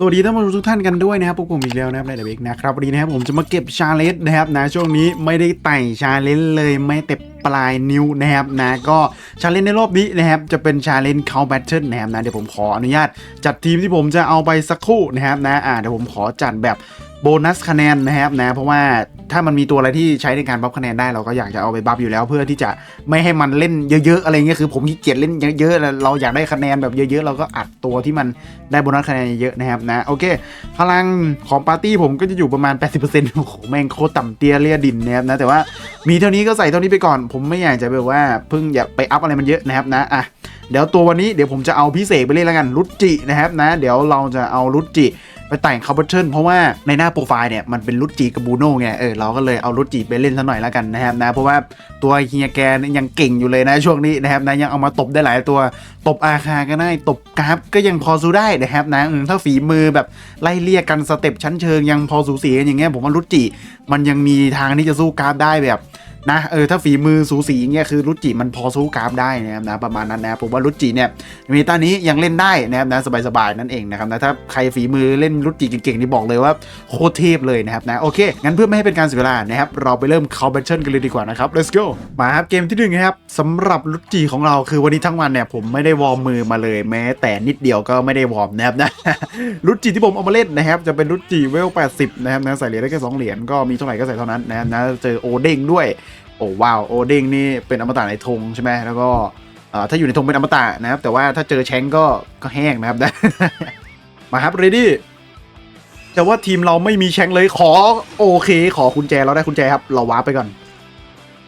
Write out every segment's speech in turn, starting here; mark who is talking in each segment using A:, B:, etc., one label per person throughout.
A: สวัสดีท่านผู้ชมทุกท่านกันด้วยนะครับพวกผมอีกแล้วนะครับในเดบิกนะครับวันนี้นะครับผมจะมาเก็บชาเลนจ์นะครับนะช่วงนี้ไม่ได้ไต่ชาเลนจ์เลยไม่แต่ปลายนิ้วนะครับนะก็ชาเลนจ์ในรอบนี้นะครับจะเป็นชาเลนจ์เคาแบทเทิลนะครับนะเดี๋ยวผมขออนุญาตจัดทีมที่ผมจะเอาไปสักครู่นะครับนะอ่าเดี๋ยวผมขอจัดแบบ โบนัสคะแนนนะครับนะเพราะว่าถ้ามันมีตัวอะไรที่ใช้ในการบัฟคะแนนได้เราก็อยากจะเอาไปบัฟอยู่แล้ว เพื่อที่จะไม่ให้มันเล่นเยอะๆอะไรเงี้ยคือ ผมขี้เกียจเล่นเยอะๆเราอยากได้คะแนนแบบเยอะๆเราก็อัดตัวที่มันได้โบนัสคะแนนเยอะนะครับนะโอเค พลังของปาร์ตี้ผมก็จะอยู่ประมาณ 80%โอ้โหแม่งโคตรต่ำเตี้ยเลียดินนะครับนะแต่ว่ามีเท่านี้ก็ใส่เท่านี้ไปก่อน ผมไม่อยากจะแบบว่าเพิ่งอย่าไปอัพอะไรมันเยอะนะครับนะอะเดี๋ยวตัววันนี้เดี๋ยวผมจะเอาพิเศษไปเล่นแล้วกันรุจินะครับนะ เดี๋ยวเราจะเอารุจิ ไปแต่งคาร์บอนเทิลเพราะว่าในหน้าโปรไฟล์เนี่ยมันเป็นรุจิกับบูโน่ไงเออเราก็เลยเอารุจิไปเล่นซะหน่อยแล้วกันนะครับนะเพราะว่าตัวเฮียแกยังเก่งอยู่เลยนะช่วงนี้นะครับนะยังเอามาตบได้หลายตัวตบอาคาก็ได้ตบกราฟก็ยังพอสู้ได้นะครับนะถ้าฝีมือแบบไล่เลี่ยกันสเต็ปชั้นเชิงยังพอสูสีกันอย่างเงี้ยผมว่ารุจิมันยังมีทางที่จะสู้กราฟได้แบบ นะเออถ้าฝีมือสูสีเงี้ยคือรุจิมันพอสู้กราฟได้นะครับนะประมาณนั้นนะผมว่ารุจิเนี่ยมีตานี้ยังเล่นได้นะครับนะสบายๆนั่นเองนะครับนะถ้าใครฝีมือเล่นรุจิเก่งๆนี่บอกเลยว่าโคตรเทพเลยนะครับนะโอเคงั้นเพื่อไม่ให้เป็นการเสียเวลานะครับเราไปเริ่ม call battle กันเลยดีกว่านะครับ let's go มาครับเกมที่หนึ่งครับสำหรับรุจิของเราคือวันนี้ทั้งวันเนี่ยผมไม่ได้วอร์มมือมาเลยแม้ แต่นิดเดียวก็ไม่ได้วอร์มนะครับนะรุจิที่ผมเอามาเล่นนะครับจะเป็นรุจิเวล 80 นะครับนะใส่เหรียญได้แค่2เหรียญก็มีเท่าไหร่ก็ใส่เท่านั้นนะครับนะเจอโอเด้งด้วย โอ้ว้าวโอเด้งนี่เป็นอมตะในธงใช่ไหมแล้วก็ถ้าอยู่ในธงเป็นอมตะนะครับ แต่ว่าถ้าเจอแชงก็ก็แห้งนะครับมาครับเรดี้แต่ว่าทีมเราไม่มีแชงเลยขอโอเค ขอกุญแจเราได้กุญแจครับ เราว้าไปก่อน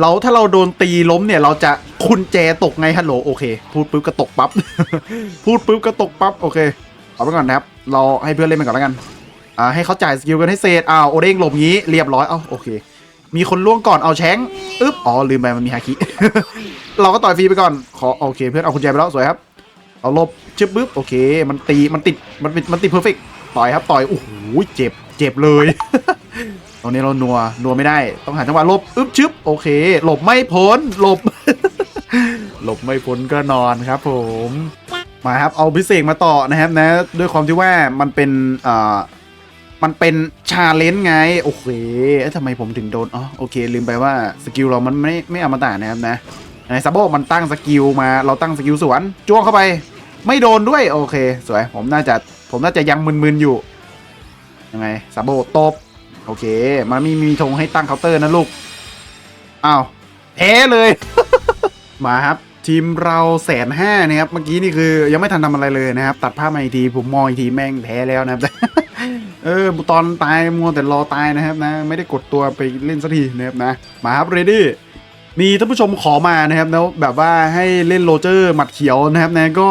A: เราถ้าเราโดนตีล้มเนี่ย เราจะกุญแจตกไงฮัลโหลโอเค พูดปุ๊บก็ตกปั๊บพูดปุ๊บก็ตกปั๊บโอเคเอาไปก่อนนะครับ เราให้เพื่อนเล่นไปก่อนแล้วกันอ่าให้เขาจ่ายสกิลกันให้เสร็จอ้าวโอเด้งหลบงี้เรียบร้อยเอ้าโอเค มีคนล่วงก่อนเอาแชงอึ๊บอ๋อลืมไปมันมีฮาคิ เราก็ต่อยฟรีไปก่อนขอโอเค เพื่อนเอากุญแจไปแล้วสวยครับ เอาลบชึบปึ๊บโอเค มันตีมันติดมันเป็นมันติดเพอร์เฟกต่อยครับต่อยโอ้โหเจ็บเจ็บเลย ตอนนี้เรานัวนัวไม่ได้ต้องหาจังหวะหลบอึ๊บชึบโอเค หลบไม่พ้นหลบ หลบไม่พ้นก็นอนครับ ผมมาครับเอาพิเศษมาต่อนะครับนะ ด้วยความที่ว่ามันเป็นอ่อ มันเป็นชาเลนจ์ไง โอเคเอ๊ะทำไมผมถึงโดน อ๋อ โอเค ลืมไปว่าสกิลเรามันไม่ไม่อมตะนะครับนะในซับโบมันตั้งสกิลมา เราตั้งสกิลสวน จ้วงเข้าไป ไม่โดนด้วย โอเค สวย ผมน่าจะ ผมน่าจะยังมึนๆอยู่ ยังไงซับโบตบ โอเค มันมีมีธงให้ตั้งเคาน์เตอร์นะลูก อ้าวแพ้เลย มาครับทีมเราแสนห้านะครับ เมื่อกี้นี่คือยังไม่ทันทำอะไรเลยนะครับ ตัดภาพมาอีกที ผมมองอีกทีแม่งแพ้แล้วนะครับ เออตอนตายมัวแต่รอตายนะครับนะ ไม่ได้กดตัวไปเล่นสักทีนะครับนะ มาครับเรดี้มีท่านผู้ชมขอมานะครับแล้วแบบว่าให้เล่นโรเจอร์หมัดเขียวนะครับนะก็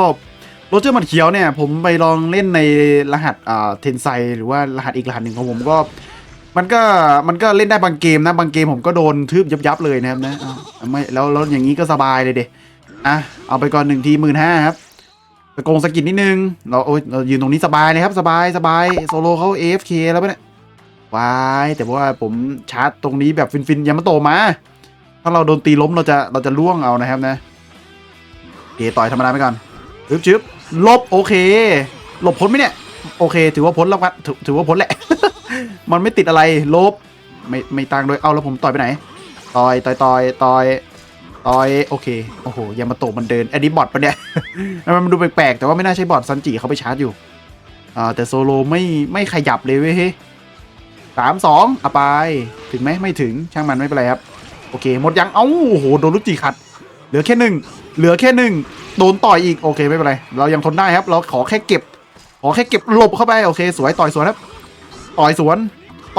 A: โรเจอร์หมัดเขียวเนี่ยผมไปลองเล่นในรหัสอ่าเทนไซหรือว่ารหัสอีกรหัสหนึ่งของผมก็ มันก็มันก็เล่นได้บางเกมนะบางเกมผมก็โดนทืบยับยับๆเลยนะครับนะไม่แล้วแล้วอย่างนี้ก็สบายเลยเดอะเอาไปก่อนหนึ่งทีหมื่นห้าครับ ตะโกงสกิดนิดนึง เราโอ้ยเรายืนตรงนี้สบายนะครับ สบายสบายโซโลเขา AFK แล้วปะเนี่ยวายแต่ว่าผมชาร์จตรงนี้แบบฟินๆยามาโตมา ถ้าเราโดนตีล้มเราจะเราจะล่วงเอานะครับนะเคต่อยธรรมดาไปก่อนชึบชึบลบโอเค หลบพ้นไหมเนี่ย โอเค ถือว่าพ้นแล้วครับถือถือว่าพ้นแหละ มันไม่ติดอะไรลบไม่ไม่ตังโดยเอาแล้วผมต่อยไปไหน ต่อยต่อยต่อยต่อย ต่อยโอเค โอ้โหยามาโตะมันเดิน อันนี้บอทปะเนี่ยมันดูแปลกๆ แต่ว่าไม่น่าใช่บอทซันจิเขาไปชาร์จอยู่อ่าแต่โซโลไม่ไม่ขยับเลยเว้ยเฮสามสองอะไป ถึงไหมไม่ถึงช่างมันไม่เป็นไรครับ โอเค หมดยัง เอ้าโอ้โห โดนลุจิขัด เหลือแค่หนึ่งเหลือแค่หนึ่งโดนต่อยอีก โอเคไม่เป็นไร เรายังทนได้ครับ เราขอแค่เก็บ ขอแค่เก็บหลบเข้าไปโอเค สวยต่อยสวนครับ ต่อยสวน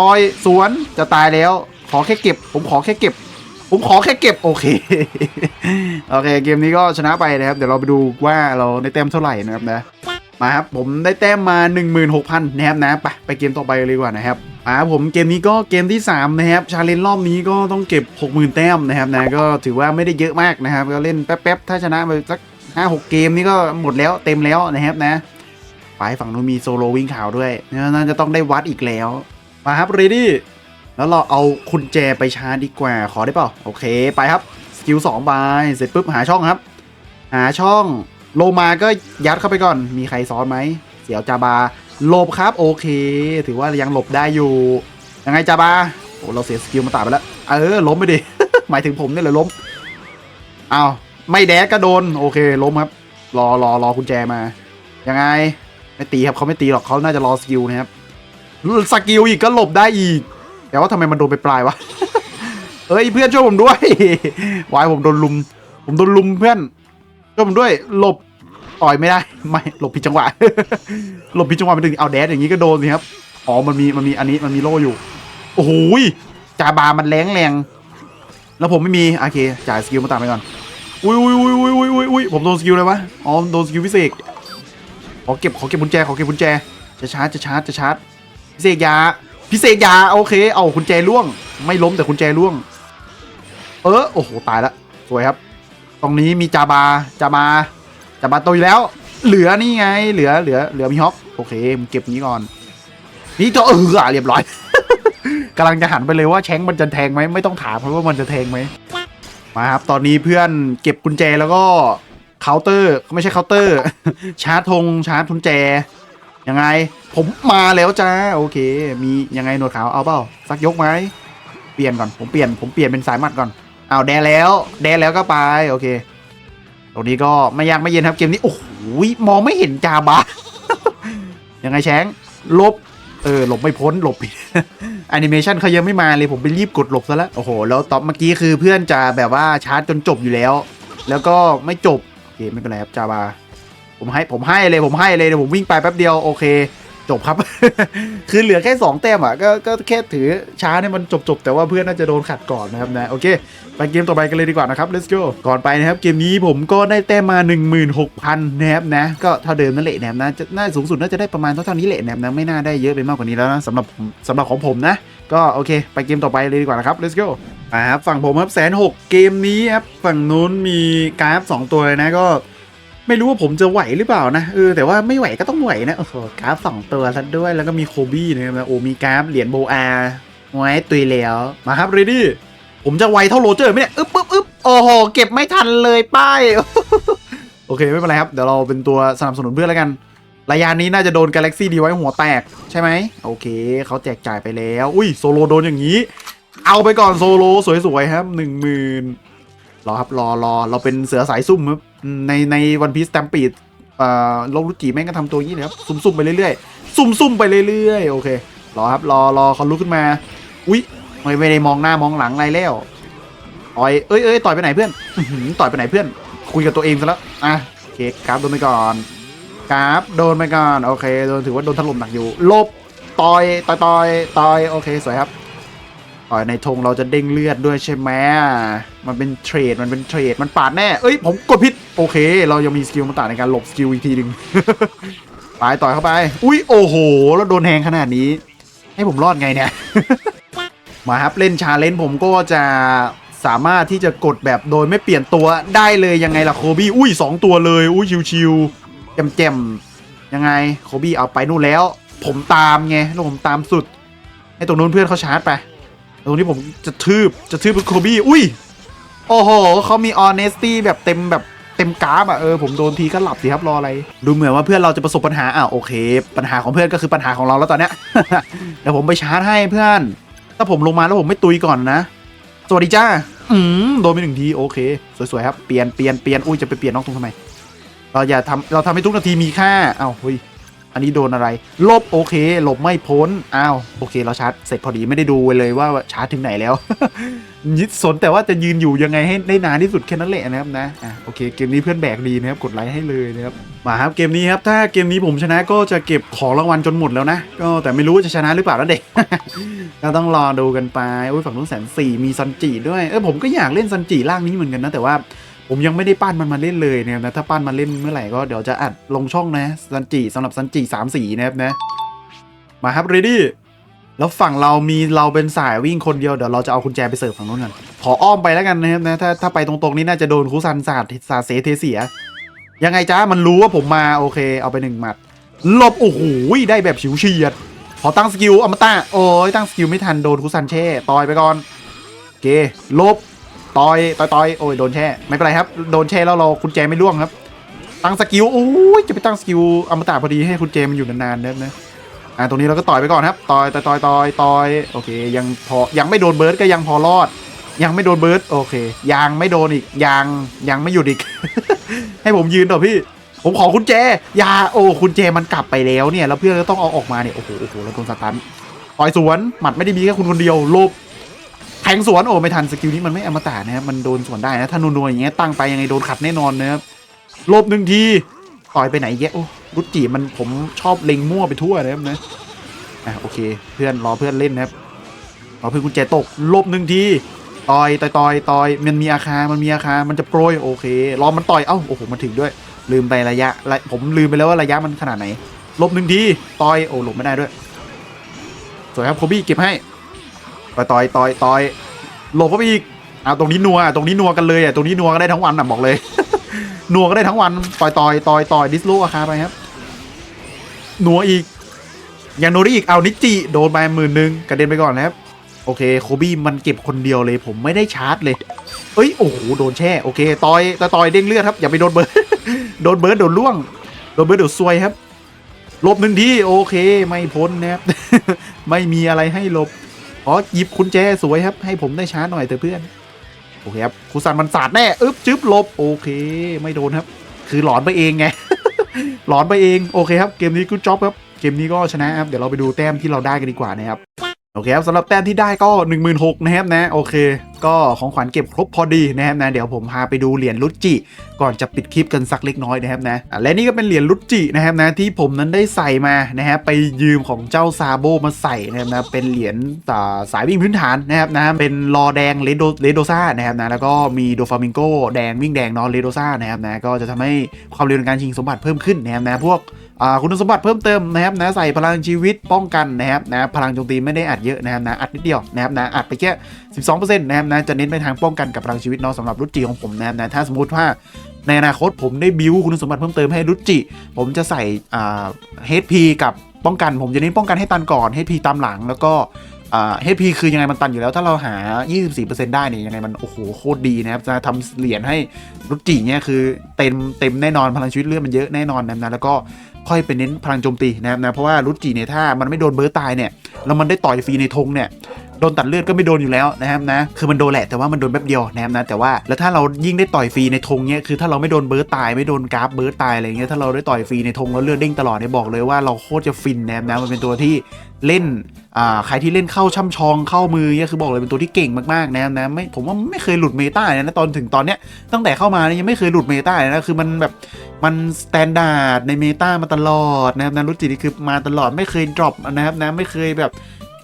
A: ต่อยสวนจะตายแล้ว ขอแค่เก็บ ผมขอแค่เก็บ ผมขอแค่เก็บโอเค โอเค เกมนี้ก็ชนะไปนะครับ เดี๋ยวเราไปดูว่าเราได้แต้มเท่าไหร่นะครับนะ มาครับ ผมได้แต้มมา 16,000นะครับนะ ไปไปเกมต่อไปเลยดีกว่านะครับมาครับผมเกมนี้ก็เกมที่ 3 นะครับชาเลนจ์รอบนี้ก็ต้องเก็บ 60,000 แต้มนะครับนะก็ถือว่าไม่ได้เยอะมากนะครับ ก็เล่นแป๊บๆ ถ้าชนะไปสัก 5-6 เกมนี้ก็หมดแล้วเต็มแล้วนะครับนะ ไปฝั่งนู้นมีโซโลวิ่งขาวด้วยน่าจะต้องได้วัดอีกแล้ว มาครับเรดี้ แล้วเราเอาคุณแจไปชาร์จดีกว่าขอได้เปล่าโอเคไปครับสกิลสองใบเสร็จปุ๊บหาช่องครับ หาช่องโลมาก็ยัดเข้าไปก่อน มีใครซ้อนไหมเสียวจาบาหลบครับโอเค ถือว่ายังหลบได้อยู่ยังไงจาบาโอ้เราเสียสกิลมาตายไปแล้วเออล้มไปดิ หมายถึงผมเนี่ยเลยล้มอ้าวไม่แดกก็โดนโอเคล้มครับ รอรอรอกุญแจมายังไงไม่ตีครับเขาไม่ตีหรอกเขาน่าจะรอสกิลนะครับสกิลอีกก็หลบได้อีก แต่ว่าทำไมมันโดนไปปลายวะเอ้ยเพื่อนช่วยผมด้วยวายผมโดนลุม ผมโดนลุมเพื่อนช่วยผมด้วยหลบต่อยไม่ได้ ไม่หลบผิดจังหวะหลบผิดจังหวะไปถึงเอาแดดอย่างนี้ก็โดนสิครับอ๋อมันมีมันมีอันนี้มันมีโล่อยู่ โอ้โหยจาบามันแรงแรงแล้วผมไม่มีโอเคจ่ายสกิลมาตามไปก่อนอุ้ยอุ้ยอุ้ยอุ้ยอุ้ยอุ้ยอุ้ยผมโดนสกิลอะไรวะอ๋อโดนสกิลพิเศษขอเก็บขอเก็บกุญแจขอเก็บกุญแจจะชาร์จจะชาร์จจะชาร์จพิเศษยา พิเศษยาโอเค เอากุญแจล่วง ไม่ล้มแต่กุญแจล่วง เออโอ้โหตายละสวยครับ ตรงนี้มีจาบาจาบาจาบาตัวอีแล้ว เหลือนี่ไง เหลือเหลือเหลือมีฮอกโอเคมเก็บนี้ก่อน นี่ตัวเออเรียบร้อยกำลังจะหันไปเลยว่าแชงมันจะแทงไหมไม่ต้องถามเพราะว่ามันจะแทงไหมมาครับ ตอนนี้เพื่อนเก็บกุญแจแล้วก็เคาน์เตอร์ไม่ใช่เคาน์เตอร์ ชาร์จธงชาร์จกุญแจ ยังไงผมมาแล้วจ้าโอเค มียังไงหนวดขาวเอาเปล่าสักยกไหมเปลี่ยนก่อนผมเปลี่ยนผมเปลี่ยนเป็นสายมัดก่อนเอาแดแล้ว แดแล้วก็ไปโอเคตรงนี้ก็ไม่ยากไม่เย็นครับเกมนี้โอ้โหมองไม่เห็นจาบายังไงแชงลบเออหลบไม่พ้นหลบผิดแอนิเมชันเขายังไม่มาเลยผมไปรีบกดหลบซะแล้วโอ้โหแล้วตอบเมื่อกี้คือเพื่อนจะแบบว่าชาร์จจนจบอยู่แล้ว แล้วก็ไม่จบโอเคไม่เป็นไรครับจาบา ผมให้ผมให้เลยผมให้เลยเดี๋ยวผมวิ่งไปแป๊บเดียวโอเค จบครับ คือเหลือแค่ 2 แต้มอะก็ก็แค่ถือช้าเนี่ยมันจบจบๆ แต่ว่าเพื่อนน่าจะโดนขัดก่อนนะครับนะโอเค ไปเกมต่อไปกันเลยดีกว่านะครับ let's go ก่อนไปนะครับ เกมนี้ผมก็ได้แต้มมา 16,000นะครับนะก็เท่าเดิมนั่นแหละนะครับนะจะน่าสูงสุดน่าจะได้ประมาณเท่าๆนี้แหละนะครับนะไม่น่าได้เยอะไปมากกว่านี้แล้วนะสำหรับสำหรับของผมนะ ก็โอเค ไปเกมต่อไปเลยดีกว่านะครับ let's go อ่าครับฝั่งผมครับแสนหกเกมนี้ครับฝั่งนู้นมีกราฟสองตัวเลยนะก็ ไม่รู้ว่าผมจะไหวหรือเปล่านะเออแต่ว่าไม่ไหวก็ต้องไหวนะโอ้โหกราฟสองตัวซะด้วยแล้วก็มีโคบี้นะครับโอ้มีกราฟเหรียญโบอาไว้ตุยแล้วมาครับเรดี้ผมจะไวเท่าโรเจอร์ไหมเนี่ยอึ๊บอึ๊บอึ๊บโอ้โหเก็บไม่ทันเลยป้ายโอเคไม่เป็นไรครับ เดี๋ยวเราเป็นตัวสนับสนุนเพื่อนแล้วกัน ระยะนี้น่าจะโดน Galaxy ดีไว้หัวแตกใช่ไหมโอเคเขาแจกจ่ายไปแล้ว อุ้ยโซโลโดนอย่างนี้ เอาไปก่อนโซโลสวยๆครับหนึ่งหมื่น รอครับรอรอเราเป็นเสือสายซุ่มครับในในวันพีซแตมปีดเอ่อโลกรุจิแม่งก็ทำตัวย่างนี้เลยครับซุ่มๆไปเรื่อยๆซุ่มๆไปเรื่อยๆโอเครอครับรอรอเขาลุกขึ้นมาอุ้ยไม่ไม่ได้มองหน้ามองหลังอะไรแล้วต่อยเอ้ยเอ้ยต่อยไปไหนเพื่อนต่อยไปไหนเพื่อน คุยกับตัวเองซะแล้วอะโอเคกราฟโดนไปก่อนกราฟโดนไปก่อนโอเคโดนถือว่าโดนถล่มหนักอยู่ลบต่อยต่อยต่อยต่อยโอเคสวยครับ ต่อในธงเราจะเด้งเลือดด้วยใช่ไหมมันเป็นเทรด มันเป็นเทรด มันปาดแน่ เอ้ย ผมกดผิด โอเค เรายังมีสกิลมาต่าในการหลบสกิลอีกทีหนึ่งไปต่อยเข้าไป อุ้ย โอ้โห แล้วโดนแทงขนาดนี้ ให้ผมรอดไงเนี่ย มาครับ เล่นชาเลนจ์ผมก็จะสามารถที่จะกดแบบโดยไม่เปลี่ยนตัวได้เลยยังไงล่ะโคบี้ อุ้ยสองตัวเลย อุ้ย ชิวๆแจมๆ ยังไง โคบี้เอาไปนู่นแล้ว ผมตามไงแล้วผมตามสุด ให้ตรงนู้นเพื่อนเขาชาร์จไป ตรงนี้ผมจะทืบจะทืบโคบี้อุ้ย โอ้โหเขามี honesty แบบเต็มแบบเต็มกราฟอะเออผมโดนทีก็หลับสิครับรออะไร ดูเหมือนว่าเพื่อนเราจะประสบปัญหาอะโอเค ปัญหาของเพื่อนก็คือปัญหาของเราแล้วตอนเนี้ยเดี๋ยวผมไปชาร์จให้เพื่อน ถ้าผมลงมาแล้วผมไม่ตุยก่อนนะ สวัสดีจ้าอืมโดนไปหนึ่งทีโอเค สวยๆครับเปลี่ยนเปลี่ยนเปลี่ยนอุ้ยจะไปเปลี่ยนน้องตรงทำไม เราอย่าทำเราทำให้ทุกนาทีมีค่าอ้าวเฮ้ย อันนี้โดนอะไรลบโอเคหลบไม่พ้นอ้าวโอเคเราชาร์จเสร็จพอดีไม่ได้ดูเลยว่าชาร์จถึงไหนแล้วยึดสนแต่ว่าจะยืนอยู่ยังไงให้ได้นานที่สุดแค่นั้นแหละนะครับนะอะโอเคเกมนี้เพื่อนแบกดีนะครับกดไลค์ให้เลยนะครับมาครับเกมนี้ครับถ้าเกมนี้ผมชนะก็จะเก็บของรางวัลจนหมดแล้วนะก็แต่ไม่รู้ว่าจะชนะหรือเปล่าแล้วเด็กก็ต้องรอดูกันไปโอ้ยฝั่งนู้นแสนสี่มีซันจิด้วยเออผมก็อยากเล่นซันจิร่างนี้เหมือนกันนะแต่ว่า ผมยังไม่ได้ปั้นมันมาเล่นเลยนะครับนะถ้าปั้นมาเล่นเมื่อไหร่ก็เดี๋ยวจะอัดลงช่องนะซันจิสำหรับซันจิสามสีนะครับนะ มาครับเรดี้แล้วฝั่งเรามีเราเป็นสายวิ่งคนเดียวเดี๋ยวเราจะเอากุญแจไปเสิร์ฟฝั่งนู้นกันขออ้อมไปแล้วกันนะครับนะถ้าถ้าไปตรงๆนี่น่าจะโดนคุซันสาดสาเสเทเสีย ยังไงจ้ามันรู้ว่าผมมาโอเค เอาไปหนึ่งหมัดหลบโอ้โหได้แบบฉิวเฉียดขอตั้งสกิลอมตะโอ้ยตั้งสกิลไม่ทันโดนคุซันแช่ต่อยไปก่อนโอเคลบ ต่อยต่อยต่อยโอ้ยโดนแช่ไม่เป็นไรครับ โดนแช่แล้วเรากุญแจไม่ร่วงครับ ตั้งสกิลโอ้ยจะไปตั้งสกิลอมตะพอดีให้คุณเจมันอยู่นานๆเนอะนะอ่าตรงนี้เราก็ต่อยไปก่อนครับต่อยต่อยต่อยต่อยต่อยโอเค ยังพอยังไม่โดนเบิร์ดก็ยังพอรอด ยังไม่โดนเบิร์ดโอเคยังไม่โดนอีกยังยังไม่หยุดอีก ให้ผมยืนต่อพี่ ผมขอคุณแจยาโอ้คุณแจมันกลับไปแล้วเนี่ยแล้วเพื่อนก็ต้องเอาออกมาเนี่ยโอ้โหโอ้โหแล้วโดนสตันต่อยสวนหมัดไม่ได้มีแค่คุณคนเดียวลบ แทงสวนโอ้ไม่ทันสกิลนี้มันไม่อมตะนะครับมันโดนสวนได้นะถ้านัวๆอย่างเงี้ยตั้งไปยังไงโดนขัดแน่นอนนะครับลบหนึ่งทีต่อยไปไหนแยะโอ้รุจิมันผมชอบเล็งมั่วไปทั่วนะครับนะอะโอเค เพื่อนรอเพื่อนเล่นนะครับรอเพื่อนคุณแจตกลบหนึ่งทีต่อยต่อยต่อยต่อยมันมีอาคามันมีอาคามันจะโปรยโอเครอมันต่อยเอ้าโอ้โหมันถึงด้วย ลืมไประยะระผมลืมไปแล้วว่าระยะมันขนาดไหนลบหนึ่งทีต่อยโอ้หลบไม่ได้ด้วยสวยครับโคบี้เก็บให้ ต่อยต่อยต่อยต่อยหลบเข้าไปอีกเอาตรงนี้นัวตรงนี้นัวกันเลยอะตรงนี้นัวก็ได้ทั้งวันอะบอกเลย นัวก็ได้ทั้งวันต่อยต่อยต่อยต่อยดิสโลอาคาไปครับนัวอีกยังโนได้อีกเอานิจิโดนไปหมื่นหนึ่งกระเด็นไปก่อนนะครับโอเคโคบี้มันเก็บคนเดียวเลย ผมไม่ได้ชาร์จเลย เอ้ยโอ้โหโดนแช่โอเคต่อยต่อยตอยเด้งเลือดครับอย่าไปโดนเบิร์ดโดนเบิร์ดโดนล่วงโดนเบิร์ดเดี๋ยวซวยครับหลบหนึ่งทีโอเคไม่พ้นนะครับไม่มีอะไรให้หลบ อ๋อหยิบคุณแจสวยครับให้ผมได้ช้าหน่อยเถอะเพื่อนโอเคครับคุซันมันสาดแน่อึ๊บจึ๊บลบโอเค ไม่โดนครับ คือหลอนไปเองไงหลอนไปเองโอเคครับเกมนี้กูจ็อบครับเกมนี้ก็ชนะครับเดี๋ยวเราไปดูแต้มที่เราได้กันดีกว่านะครับ โอเคครับสำหรับแต้มที่ได้ก็ 1 6 0 0 0นะครับนะโอเค ก็ของขวัญเก็บครบพอดีนะครับนะเดี๋ยวผมพาไปดูเหรียญลุจิ ก่อนจะปิดคลิปกันสักเล็กน้อยนะครับนะและนี่ก็เป็นเหรียญลุจินะครับนะที่ผมนั้นได้ใส่มานะฮะไปยืมของเจ้าซาโบมาใส่นะครับนะเป็นเหรียญอ่าสายวิ่งพื้นฐานนะครับนะเป็นรอแดงเลโดเลโดซ่านะครับนะแล้วก็มีโดฟามิงโกแดงวิ่งแดงเนอนเลโดซ่านะครับนะก็จะทำให้ความเร็วในการชิงสมบัติเพิ่มขึ้นนะครับนะพวก คุณสมบัติเพิ่มเติมนะครับนะใส่พลังชีวิตป้องกันนะครับนะพลังโจมตีไม่ได้อัดเยอะนะครับนะอัดนิดเดียวนะครับนะอัดไปแค่12%นะครับนะจะเน้นไปทางป้องกันกับพลังชีวิตเนาะสำหรับรุจิของผมนะครับนะถ้าสมมติว่าในอนาคตผมได้บิวคุณสมบัติเพิ่มเติมให้รุจิผมจะใส่อ่า HP กับป้องกัน ผมจะเน้นป้องกันให้ตันก่อน HP ตามหลังแล้วก็อ่า HP คือยังไงมันตันอยู่แล้ว ถ้าเราหา 24%ได้เนี่ยยังไงมัน โอ้โห โคตรดีนะครับ จะทำเหรียญให้รุจิเนี่ยคือเต็มเต็มแน่นอนพลังชีวิตเลือดมันเยอะแน่นอนนะนะแล้วก็ ค่อยไปเน้นพลังโจมตีนะครับนะเพราะว่ารุจิเนี่ยถ้ามันไม่โดนเบิร์ตตายเนี่ยแล้วมันได้ต่อยฟรีในธงเนี่ย โดนตัดเลือดก็ไม่โดนอยู่แล้วนะครับนะคือมันโดนแหละแต่ว่ามันโดนแป๊บเดียวนะครับนะแต่ว่าแล้วถ้าเรายิ่งได้ต่อยฟรีในธงเนี่ยคือถ้าเราไม่โดนเบิร์ตตายไม่โดนกราฟเบิร์ตตายอะไรเงี้ยถ้าเราได้ต่อยฟรีในธงแล้วเลือดเด้งตลอดเนี่ยบอกเลยว่าเราโคตรจะฟินนะครับนะมันเป็นตัวที่เล่นอ่าใครที่เล่นเข้าช่ำชองเข้ามือเนี่ยคือบอกเลยเป็นตัวที่เก่งมากๆนะครับนะไม่ผมว่าไม่เคยหลุดเมตาเลยนะตอนถึงตอนเนี้ยตั้งแต่เข้ามาเนี่ยยังไม่เคยหลุดเมตาเลยนะคือมันแบบมันสแตนดาร์ดในเมตามาตลอดนะครับนะรุจินี่คือมาตลอดไม่เคยดรอปนะครับนะไม่เคยแบบ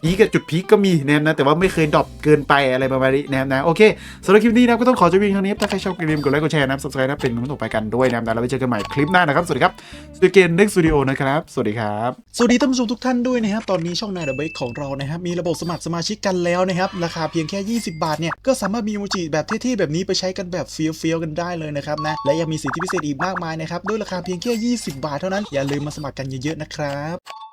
A: พีคกับจุดพีคก็มีนะครับนะแต่ว่าไม่เคยดรอปเกินไปอะไรประมาณนี้นะครับนะโอเคสำหรับคลิปนี้นะก็ต้องขอจบเพียงเท่านี้ถ้าใครชอบคลิปนี้กดไลค์กดแชร์นะครับ subscribe นะเป็นกำลังใจไปกันด้วยนะครับนะแล้วไว้เจอกันใหม่คลิปหน้านะครับสวัสดีครับสวัสดีเกนเน็กสตูดิโอนะครับสวัสดีครับสวัสดีท่านผู้ชมทุกท่านด้วยนะครับตอนนี้ช่องนายเดับเบิลของเรานะครับมีระบบสมัครสมาชิกกันแล้วนะครับราคาเพียงแค่ 20 บาทเนี่ยก็สามารถมีโมจิแบบเท่ๆแบบนี้ไปใช้กันแบบเฟี้ยวๆกันได้เลยนะครับนะและยังมีสิทธิพิเศษอีกมากมายนะครับด้วยราคาเพียงแค่ 20 บาทเท่านั้นอย่าลืมมาสมัครกันเยอะๆนะครับ